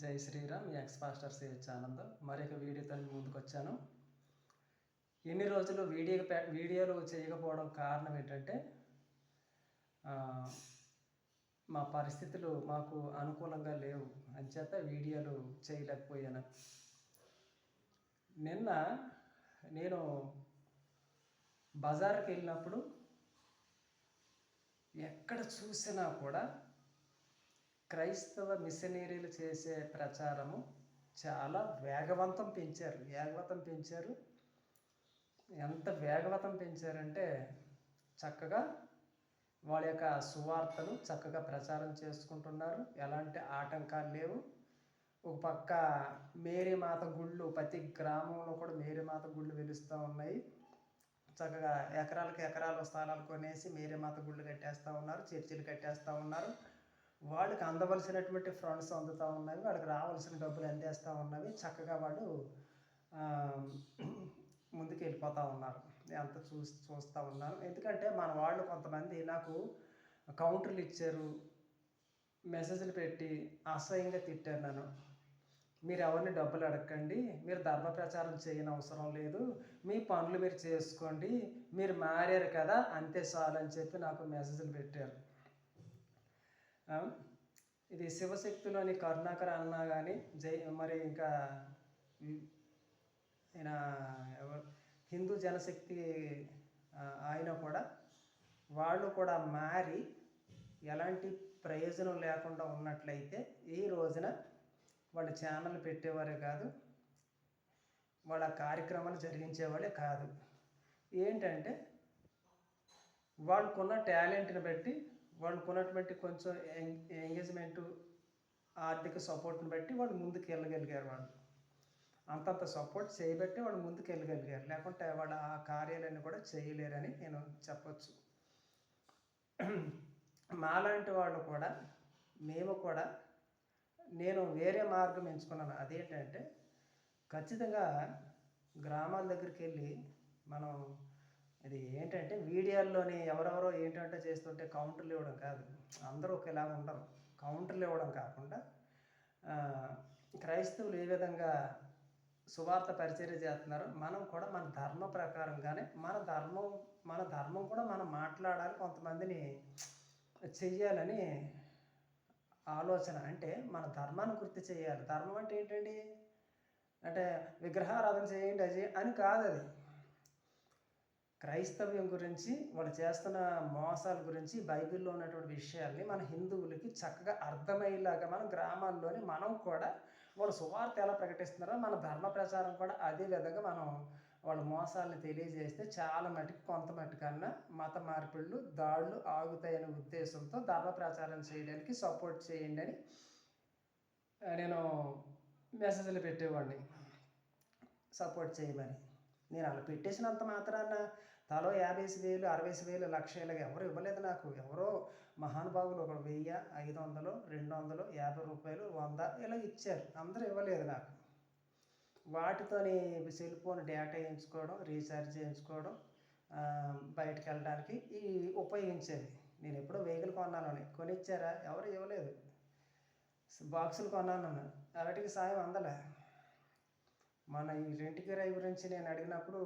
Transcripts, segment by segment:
జై Sriram X pastor CH ఆనందం. మరొక వీడియోతో ముందుకు వచ్చాను ఎన్ని రోజులు వీడియో వీడియోలు చేయకపోవడం కారణం ఏంటంటే మా పరిస్థితులు మాకు అనుకూలంగా లేవు. అంచేత వీడియోలు చేయలేకపోయాను. నిన్న నేను బజార్కి వెళ్ళినప్పుడు ఎక్కడ చూసినా కూడా క్రైస్తవ మిషనరీలు చేసే ప్రచారము చాలా వేగవంతం పెంచారు. వేగవంతం పెంచారు. ఎంత వేగవంతం పెంచారంటే చక్కగా వాళ్ళ యొక్క సువార్తను చక్కగా ప్రచారం చేసుకుంటున్నారు. ఎలాంటి ఆటంకాలు లేవు. ఒక పక్క మేరీమాత గుళ్ళు ప్రతి గ్రామంలో కూడా మేరీమాత గుళ్ళు వెలుస్తూ ఉన్నాయి. చక్కగా ఎకరాలకు ఎకరాల స్థలాలు కొనేసి మేరీమాత గుళ్ళు కట్టేస్తూ ఉన్నారు చర్చిలు కట్టేస్తూ ఉన్నారు. వాళ్ళకి అందవలసినటువంటి ఫండ్స్ అందుతూ ఉన్నవి వాళ్ళకి రావాల్సిన డబ్బులు అందేస్తూ ఉన్నవి చక్కగా వాళ్ళు ముందుకు వెళ్ళిపోతూ ఉన్నారు. అంత చూసి చూస్తూ ఉన్నాను ఎందుకంటే మన వాళ్ళు కొంతమంది నాకు కౌంటర్లు ఇచ్చారు మెసేజ్లు పెట్టి అసహ్యంగా తిట్టారు నన్ను. మీరు ఎవరిని డబ్బులు అడగండి మీరు ధర్మ ప్రచారం చేయని అవసరం లేదు మీ పనులు మీరు చేసుకోండి మీరు మారారు కదా అంతే చాలు అని చెప్పి నాకు మెసేజ్లు పెట్టారు. ఇది శివశక్తిలోని కరుణాకర్ అన్నా కానీ జై మరి ఇంకా ఆయన ఎవరు? హిందూ జనశక్తి ఆయన కూడా వాళ్ళు కూడా మారి ఎలాంటి ప్రయోజనం లేకుండా ఉన్నట్లయితే ఈ రోజున వాళ్ళు ఛానల్ పెట్టేవారే కాదు వాళ్ళ కార్యక్రమాలు జరిగించేవాళ్ళే కాదు. ఏంటంటే వాళ్ళకున్న టాలెంట్ని బట్టి వాళ్ళకున్నటువంటి కొంచెం ఎంగేజ్మెంటు ఆర్థిక సపోర్ట్ని బట్టి వాళ్ళు ముందుకు వెళ్ళగలిగారు వాళ్ళు. అంతంత సపోర్ట్ చేయబట్టి వాళ్ళు ముందుకు వెళ్ళగలిగారు లేకుంటే వాళ్ళు ఆ కార్యాలయాన్ని కూడా చేయలేరని నేను చెప్పచ్చు. మాలాంటి వాళ్ళు కూడా మేము కూడా నేను వేరే మార్గం ఎంచుకున్నాను. అదేంటంటే ఖచ్చితంగా గ్రామాల దగ్గరికి వెళ్ళి మనం ఇది ఏంటంటే వీడియోల్లోని ఎవరెవరో ఏంటంటే చేస్తుంటే కౌంటర్లు ఇవ్వడం కాదు. అందరూ ఒకేలా ఉండరు. కౌంటర్లు ఇవ్వడం కాకుండా క్రైస్తవులు ఏ విధంగా సువార్త పరిచర్య చేస్తున్నారో మనం కూడా మన ధర్మ ప్రకారంగానే మన ధర్మం మన ధర్మం కూడా మనం మాట్లాడాలి కొంతమందిని చెయ్యాలని ఆలోచన. అంటే మన ధర్మాన్ని గుర్తు చేయాలి. ధర్మం అంటే ఏంటండి? అంటే విగ్రహారాధన చేయండి అది అని కాదు అది క్రైస్తవ్యం గురించి వాళ్ళు చేస్తున్న మోసాల గురించి బైబిల్లో ఉన్నటువంటి విషయాల్ని మన హిందువులకి చక్కగా అర్థమయ్యేలాగా మన గ్రామాల్లోని మనం కూడా వాళ్ళ సువార్త ఎలా ప్రకటిస్తున్నారో మన ధర్మ ప్రచారం కూడా అదే విధంగా మనం వాళ్ళ మోసాలని తెలియజేస్తే చాలా మటుకు కొంత మటుకన్నా మత మార్పిళ్ళు దాడులు ఆగుతాయనే ఉద్దేశంతో ధర్మ ప్రచారం చేయడానికి సపోర్ట్ చేయండి అని నేను మెసేజ్లు పెట్టేవాడిని. సపోర్ట్ చేయమని. నేను అలా పెట్టేసినంత మాత్రాన తలో యాభై వేలు అరవై వేలు లక్ష ఇలాగ ఎవరు ఇవ్వలేదు నాకు. ఎవరో మహానుభావులు ఒక వెయ్యి ఐదు వందలు రెండు వందలు యాభై రూపాయలు వంద ఇలా ఇచ్చారు. అందరూ ఇవ్వలేదు నాకు. వాటితోని సెల్ ఫోన్ డేటా వేయించుకోవడం రీఛార్జ్ చేయించుకోవడం బయటకు వెళ్ళడానికి ఈ ఉపయోగించేది. నేను ఎప్పుడో వెహికల్ కొన్నాను కొనిచ్చారా? ఎవరు ఇవ్వలేదు. బాక్సులు కొన్నాను వాటికి సాయం అందలే. మన ఈ రెంట్ కిరాయి గురించి నేను అడిగినప్పుడు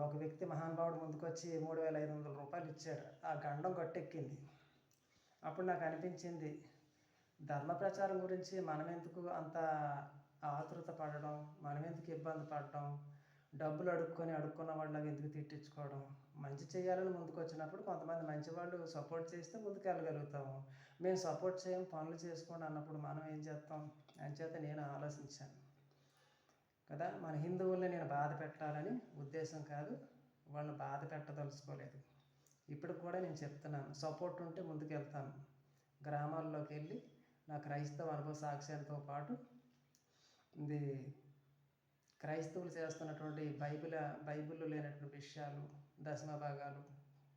ఒక వ్యక్తి మహానుభావుడు ముందుకు వచ్చి మూడు వేల ఐదు వందల రూపాయలు ఇచ్చాడు. ఆ గండం గట్టెక్కింది. అప్పుడు నాకు అనిపించింది ధర్మ ప్రచారం గురించి మనమెందుకు అంత ఆతృత పడడం మనమెందుకు ఇబ్బంది పడడం డబ్బులు అడుక్కొని అడుక్కున్న వాళ్ళకి ఎందుకు తిట్టించుకోవడం మంచి చేయాలని ముందుకు వచ్చినప్పుడు కొంతమంది మంచి వాళ్ళు సపోర్ట్ చేస్తే ముందుకు వెళ్ళగలుగుతాము మేము సపోర్ట్ చేయం పనులు చేసుకోండి అన్నప్పుడు మనం ఏం చేస్తాం? అని చేత నేను ఆలోచించాను. కదా? మన హిందువుల్ని నేను బాధ పెట్టాలని ఉద్దేశం కాదు. వాళ్ళని బాధ పెట్టదలుచుకోలేదు. ఇప్పుడు కూడా నేను చెప్తున్నాను. సపోర్ట్ ఉంటే ముందుకెళ్తాను. గ్రామాల్లోకి వెళ్ళి నా క్రైస్తవ అనుభవ సాక్ష్యాలతో పాటు ఇది క్రైస్తవులు చేస్తున్నటువంటి బైబిల్ బైబిల్లో లేనటువంటి విషయాలు దశమ భాగాలు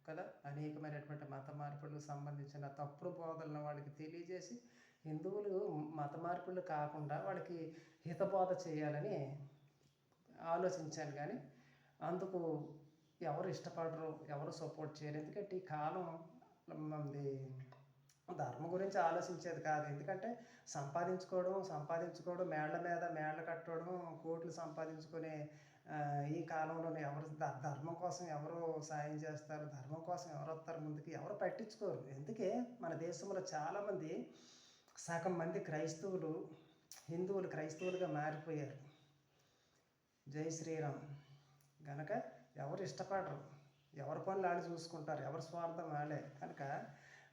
కదా? అనేకమైనటువంటి మత మార్పులకు సంబంధించిన తప్పుడు బోధలను వాళ్ళకి తెలియజేసి హిందువులు మత మార్పులు కాకుండా వాళ్ళకి హితబోధ చేయాలని ఆలోచించాను కానీ అందుకు ఎవరు ఇష్టపడరు ఎవరు సపోర్ట్ చేయరు. ఎందుకంటే ఈ కాలం మంది ధర్మం గురించి ఆలోచించేది కాదు. ఎందుకంటే సంపాదించుకోవడం సంపాదించుకోవడం మేళ్ళ మీద మేళ్ళు కట్టడం కోట్లు సంపాదించుకునే ఈ కాలంలోనే ఎవరు ధర్మం కోసం ఎవరు సాయం చేస్తారు ధర్మం కోసం ఎవరు వస్తారు ముందుకి ఎవరు పట్టించుకోరు. ఎందుకే మన దేశంలో చాలామంది సగం మంది క్రైస్తవులు హిందువులు క్రైస్తవులుగా మారిపోయారు. జై శ్రీరామ్. గనక ఎవరు ఇష్టపడరు. ఎవరి పనులు వాళ్ళు చూసుకుంటారు. ఎవరి స్వార్థం వాళ్ళే. కనుక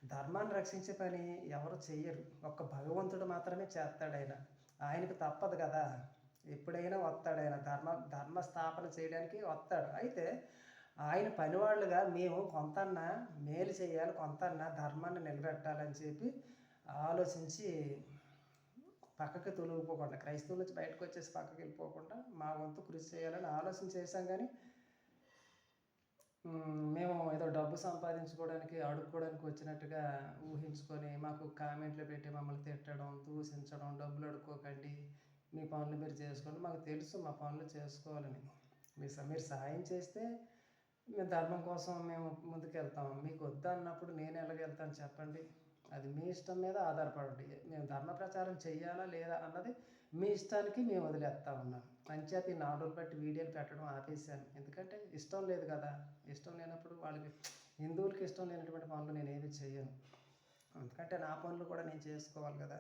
ధర్మాన్ని రక్షించే పని ఎవరు చెయ్యరు. ఒక్క భగవంతుడు మాత్రమే చేస్తాడు ఆయన. ఆయనకు తప్పదు కదా. ఎప్పుడైనా వస్తాడు ఆయన. ధర్మ ధర్మ స్థాపన చేయడానికి వస్తాడు. అయితే ఆయన పనివాళ్ళుగా మేము కొంతన్నా మేలు చేయాలి కొంతన్నా ధర్మాన్ని నిలబెట్టాలని చెప్పి ఆలోచించి పక్కకి తొలగిపోకుండా క్రైస్తవుల నుంచి బయటకు వచ్చేసి పక్కకి వెళ్ళిపోకుండా మా వంతు కృషి చేయాలని ఆలోచన చేశాం కానీ మేము ఏదో డబ్బు సంపాదించుకోవడానికి అడుక్కోవడానికి వచ్చినట్టుగా ఊహించుకొని మాకు కామెంట్లు పెట్టి మమ్మల్ని తిట్టడం దూషించడం డబ్బులు అడుక్కోకండి మీ పనులు మీరు చేసుకోండి మాకు తెలుసు మా పనులు చేసుకోవాలని. మీ మీరు సహాయం చేస్తే మేము ధర్మం కోసం మేము ముందుకెళ్తాం. మీకు వద్దన్నప్పుడు నేను ఎలాగెళ్తాను చెప్పండి. అది మీ ఇష్టం మీద ఆధారపడి మేము ధర్మ ప్రచారం చేయాలా లేదా అన్నది మీ ఇష్టానికి మేము వదిలేస్తా ఉన్నాం. అంచేత ఈ నాలుగు బట్టి వీడియోలు పెట్టడం ఆపేసాను ఎందుకంటే ఇష్టం లేదు కదా. ఇష్టం లేనప్పుడు వాళ్ళకి హిందువులకి ఇష్టం లేనటువంటి పనులు నేను ఏమి చేయను. ఎందుకంటే నా పనులు కూడా నేను చేసుకోవాలి కదా.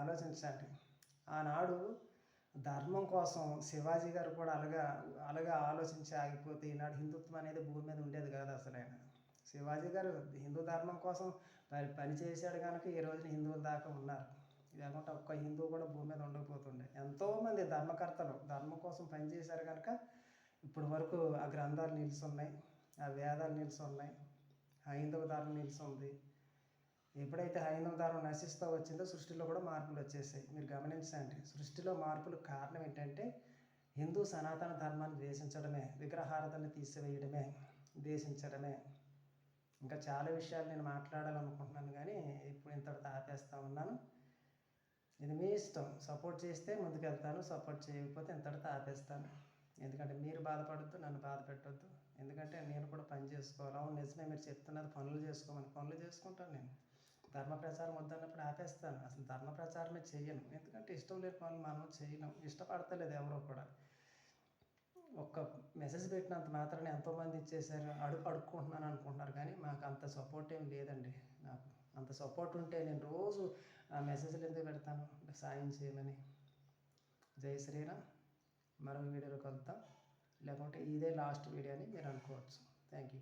ఆలోచించండి. ఆనాడు ధర్మం కోసం శివాజీ గారు కూడా అలాగా అలాగా ఆలోచించి ఆగిపోతే ఈనాడు హిందుత్వం అనేది భూమి మీద ఉండేది కాదు అసలు ఆయన శివాజీ గారు హిందూ ధర్మం కోసం పని పని చేశాడు కనుక ఈ రోజున హిందువుల దాకా ఉన్నారు. లేకుంటే ఒక్క హిందువు కూడా భూమి మీద ఉండకపోతుండే. ఎంతోమంది ధర్మకర్తలు ధర్మం కోసం పనిచేశారు కనుక ఇప్పటి వరకు ఆ గ్రంథాలు నిలుస్తున్నాయి ఆ వేదాలు నిలుస్తున్నాయి హైందవ ధర్మం నిలుస్తుంది ఎప్పుడైతే హైందవ ధర్మం నశిస్తూ వచ్చిందో సృష్టిలో కూడా మార్పులు వచ్చేసాయి. మీరు గమనించండి సృష్టిలో మార్పులు కారణం ఏంటంటే హిందూ సనాతన ధర్మాన్ని ద్వేషించడమే విగ్రహారాధనని తీసివేయడమే ద్వేషించడమే. ఇంకా చాలా విషయాలు నేను మాట్లాడాలనుకుంటున్నాను కానీ ఇప్పుడు ఇంతటితో ఆపేస్తా ఉన్నాను. ఇది మీ ఇష్టం. సపోర్ట్ చేస్తే ముందుకెళ్తాను సపోర్ట్ చేయకపోతే ఇంతటితో ఆపేస్తాను. ఎందుకంటే మీరు బాధపడద్దు నన్ను బాధ పెట్టొద్దు. ఎందుకంటే నేను కూడా పని చేసుకోవాలి. అవును నిజమే మీరు చెప్తున్నది పనులు చేసుకోమని. పనులు చేసుకుంటాను నేను. ధర్మ ప్రచారం వద్దన్నప్పుడు ఆపేస్తాను. అసలు ధర్మ ప్రచారమే చేయను ఎందుకంటే ఇష్టం లేని పనులు మనం చేయలేం. ఇష్టపడతలేదు ఎవరో కూడా. ఒక్క మెసేజ్ పెట్టినంత మాత్రాన్ని ఎంతోమంది ఇచ్చేసారు అడుగు అడుక్కుంటున్నాను అనుకుంటున్నారు. కానీ మాకు అంత సపోర్ట్ ఏం లేదండి. నాకు అంత సపోర్ట్ ఉంటే నేను రోజు ఆ మెసేజ్లు ఎందుకు పెడతాను? సాయం చేయమని. జై శ్రీరామ్. మరో వీడియోలో కలుద్దాం. లేకుంటే ఇదే లాస్ట్ వీడియో అని మీరు అనుకోవచ్చు. Thank you